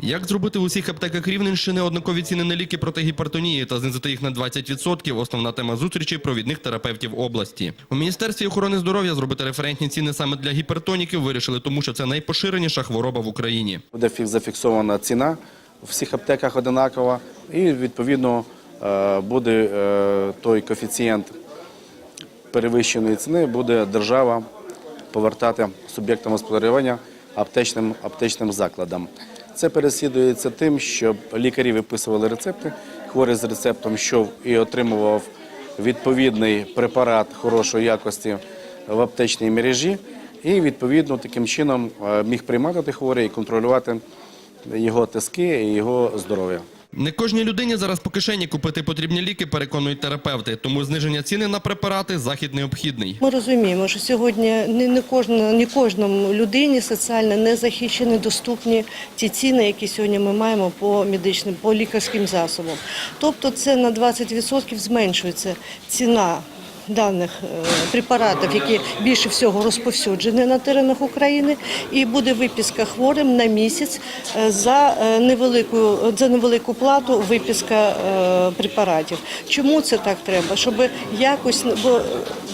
Як зробити в усіх аптеках Рівненщини однакові ціни на ліки проти гіпертонії та знизити їх на 20% – основна тема зустрічі провідних терапевтів області. У Міністерстві охорони здоров'я зробити референтні ціни саме для гіпертоніків вирішили, тому що це найпоширеніша хвороба в Україні. Буде фік- зафіксована ціна у всіх аптеках одинакова, і відповідно е, буде е, той коефіцієнт перевищеної ціни, буде держава повертати суб'єктам господарювання аптечним, аптечним закладам. Це переслідується тим, щоб лікарі виписували рецепти, хворий з рецептом йшов і отримував відповідний препарат хорошої якості в аптечній мережі, і відповідно таким чином е, міг приймати хворий і контролювати його тиски і його здоров'я. Не кожній людині зараз по кишені купити потрібні ліки, переконують терапевти, тому зниження ціни на препарати – захід необхідний. Ми розуміємо, що сьогодні не, не, кожна, не кожному людині соціально не захищені, доступні ті ціни, які сьогодні ми маємо по медичним, по лікарським засобам. Тобто це на 20% зменшується ціна даних е, препаратів, які більше всього розповсюджені на теренах України, і буде виписка хворим на місяць е, за е, невелику, за невелику плату виписка препаратів. Чому це так треба? Щоб якось бо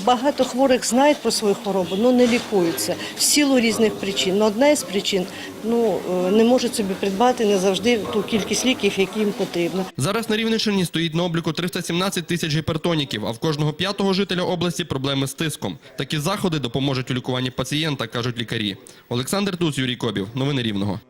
багато хворих знають про свою хворобу, але не лікуються в силу різних причин. Ну, одна із причин ну не можуть собі придбати не завжди ту кількість ліків, які їм потрібно. Зараз на Рівненщині стоїть на обліку 317 тисяч гіпертоніків, а в кожного п'ятого жителя області проблеми з тиском. Такі заходи допоможуть у лікуванні пацієнта, кажуть лікарі. Олександр Туз, Юрій Кобів. Новини Рівного.